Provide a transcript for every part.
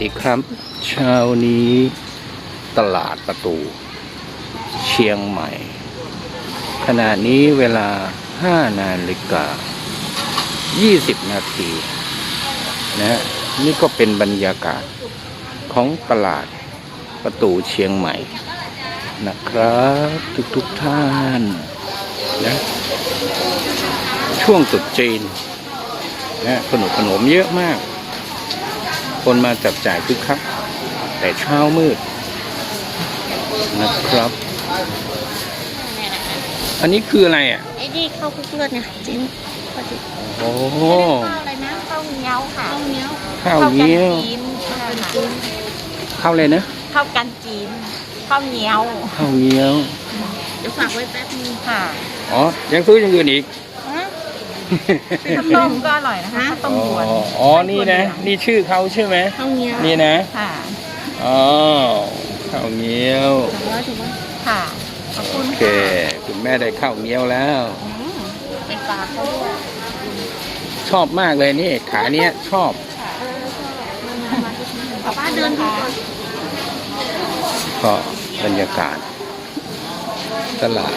ดีครับเช้านี้ตลาดประตู เชียงใหม่ ขณะนี้เวลา 5 นาฬิกา 20 นาทีนะฮะนี่ก็เป็นบรรยากาศของตลาดประตูเชียงใหม่ นะครับทุกๆทท่านนะช่วงตรุษจีนนะขนมขนมเยอะมาก คนมาจับจ่ายคึกคัก แต่เช้ามืดนะครับ อันนี้คืออะไรอะ ไอ้นี่ข้าวคลุกเลือดเนี่ยจิ้มพอดีโอ้ข้าวอะไรนะข้าวเหนียวค่ะ ข้าวเหนียวข้าวเหนียวจีนค่ะข้าวอะไรนะข้าวกันจีนข้าวเหนียวข้าวเหนียว เดี๋ยวฝากไว้แป๊บนึงค่ะ อ๋อ ยังซื้ออย่างอื่นอีก ข้าวต้มก็อร่อยนะคะข้าวต้มอ๋อหวนอ๋อ นี่นะ นี่ชื่อเขาใช่ไหมข้าวเหนียวนี่นะ ค่ะอ๋อข้าวเหนียวสองร้อยถูกไหมค่ะขอบคุณโอเค คุณแม่ได้ข้าวเหนียวแล้วอืมเป็นปลาเขาด้วยชอบมากเลยนี่ ขาเนี้ยชอบป้าเดินดูก่อนก็บรรยากาศตลาด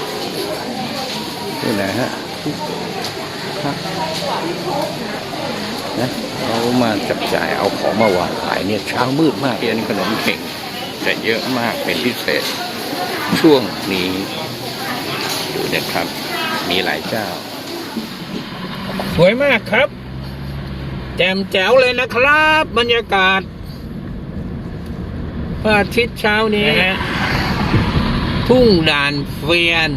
นี่นะฮะ ครับนะเขามาจับจ่ายเอาของมาวางขายเนี่ยเช้ามืดมากเรียนขนมเข่งแต่เยอะมากเป็นพิเศษ ช่วงนี้ดูนะครับ มีหลายเจ้า สวยมากครับ แจ่มแจ๋วเลยนะครับ บรรยากาศพระอาทิตย์เช้านี้ทุ่งด่านเฟียน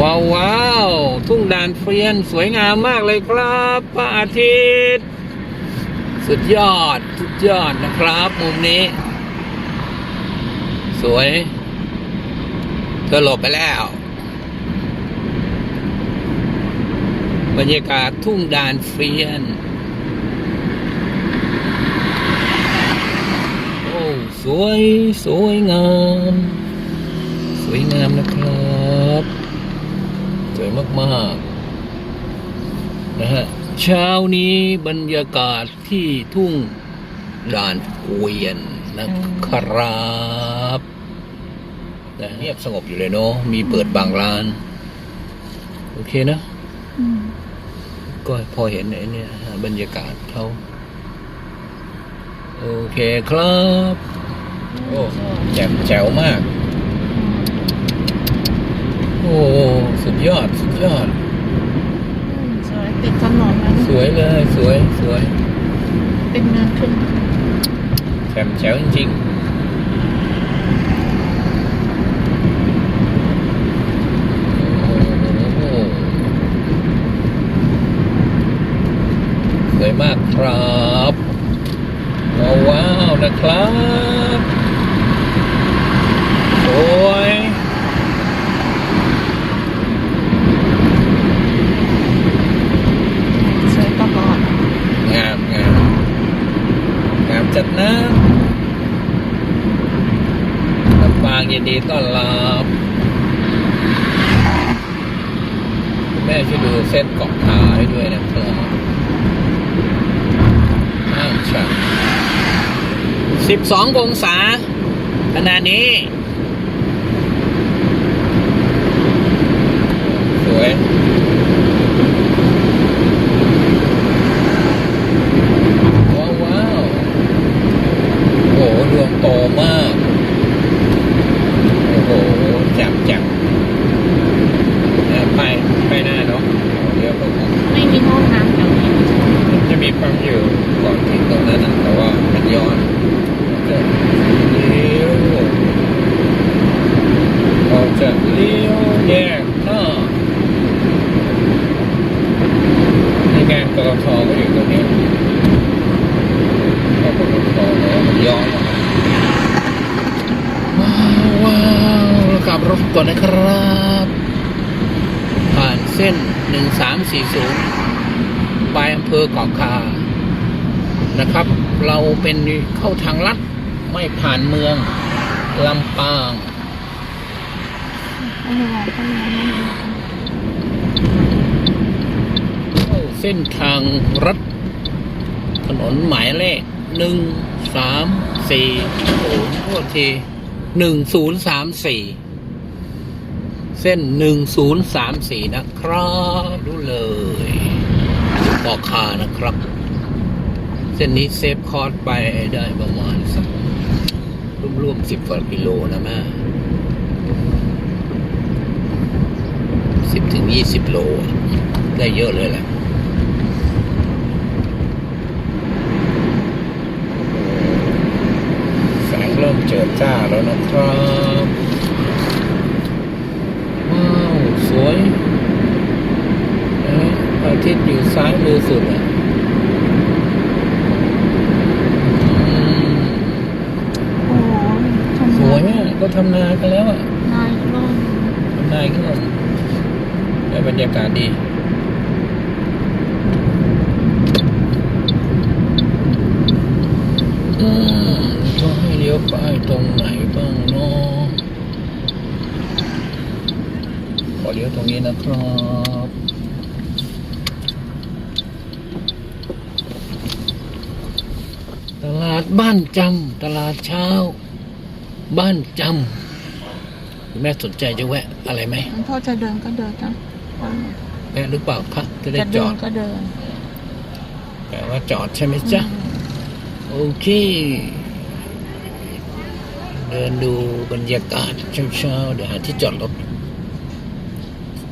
ว้าววาวทุ่งดานเฟียนสวยงามมากเลยครับพระอาทิตย์ สุดยอด สุดยอดนะครับ มุมนี้ สวย เธอหลบไปแล้ว บรรยากาศทุ่งดานเฟียน โอ้ สวย สวยงาม สวยงามนะครับ วยมากๆนะฮะเช้านี้บรรยากาศที่ทุ่งด่านเกวียนนะครับนะเงียบสงบอยู่เลยเนาะมีเปิดบางร้าน โอเคนะก็พอเห็นไอ้เนี่ยบรรยากาศเขาโอเคครับ โอ้แจ่แจ๋วมาก โอ้ สุด ยอด สุดยอด สวยติดถนนนะสวยเลย สวย สวยเป็นเนินขึ้นแจ่มแจ๋วจริงๆโอ้โหสวยมากครับว้าวว้าวนะครับ สวย สวยตลอด งามงามงามจัดนะลำปางยิน ดีต้อนรับคุณแม่ช่วยดูเส้นเกาะคาให้ด้วยนะครับอ้าวชัดสิบสององศาขณะนี้ สวยว้าวว้าวโอ้ดวงโตมาก โอ้โหแจ่มแจ่มนะไปไปหน้าเนาะเดี๋ยวผม ไม่มีห้องน้ำแถวนี้ จะมีความอยู่ก่อนถึงตรงนั้นนะแต่ว่ามันย้อนจะเลี้ยว เราจะเลี้ยวแยกหน้าในงานกรทก็อยู่ตรงนี้พอกรทแล้วย้อนว้าวว้าวเรากลับรถก่อนนะครับ ผ่านเส้น 1340ไปอำเภอเกาะคานะครับ เราเป็นเข้าทางลัดไม่ผ่านเมืองลำปาง เส้นทางรัฐถนนหมายเลขหนึ่งสามสี่โอ้โทษทีหนึ่งศูนย์สามสี่เส้นหนึ่งศูนย์สามสี่นะครับรู้เลยบอกคานะครับ เส้นนี้เซฟคอร์สไปได้ประมาณสักร่วมๆสิบกว่ากิโลนะแม่ สิบถึงยี่สิบโลอะได้เยอะเลยแหละแสงเริ่มเจิดจ้าแล้วนะครับว้าวสวยนะพระอาทิตย์อยู่ซ้ายมือสุดอะอืมโอ้ยชมสวยอะก็ทำนากันแล้วอะนายร่มทำนาก็ลงได้ บรรยากาศดีอืมก็ให้เลี้ยวไปตรงไหนบ้างเนาะขอเลี้ยวตรงนี้นะครับตลาดบ้านจำตลาดเช้า บ้านจำแม่สนใจจะแวะอะไรไหม พ่อจะเดินก็เดินนะ แวะหรือเปล่าคะจะได้จะจเดิอนด ก็เดิน แปลว่าจอดใช่ไหมจ๊ะ โอเค เดินดูบรรยากาศเช้าๆเดี๋ยวหาที่จอดรถ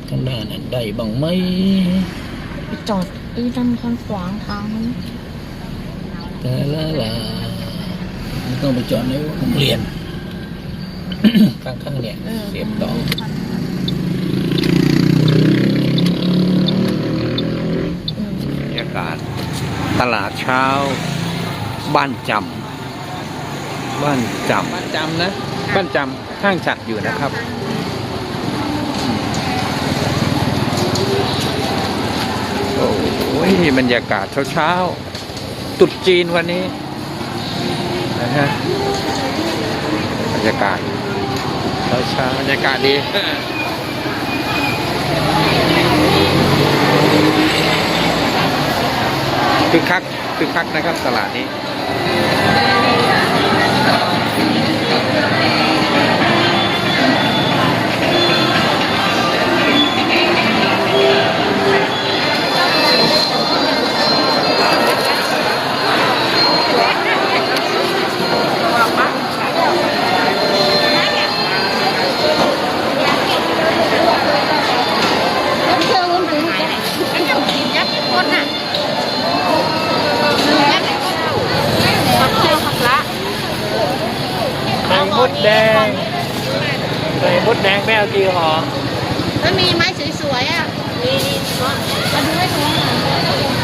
ข้างหน้านั้นได้บ้างไหมไปจอดไอ้ดันคนขวางทางนี้แต่ละละไม่ต้องไปจอดในโรงเรียน ข้างๆเนี่ยเสียบต่อบรรยากาศต ลาดเช้า บ้านจำบ้านจำบ้านจำนะ บ้านจำข้างฉัดอยู่นะครับ โอ้ยบรรยากาศเช้าๆตรุดจีนวันนี้นะฮะบรรยากาศเช้าๆบรรยากาศดี คึกคักคึกคักนะครับตลาดนี้ ใส่มดแดงแม่เอากี่ห่อแล้วมีไม้สวยๆอะ มีมาดูให้ดูหน่อย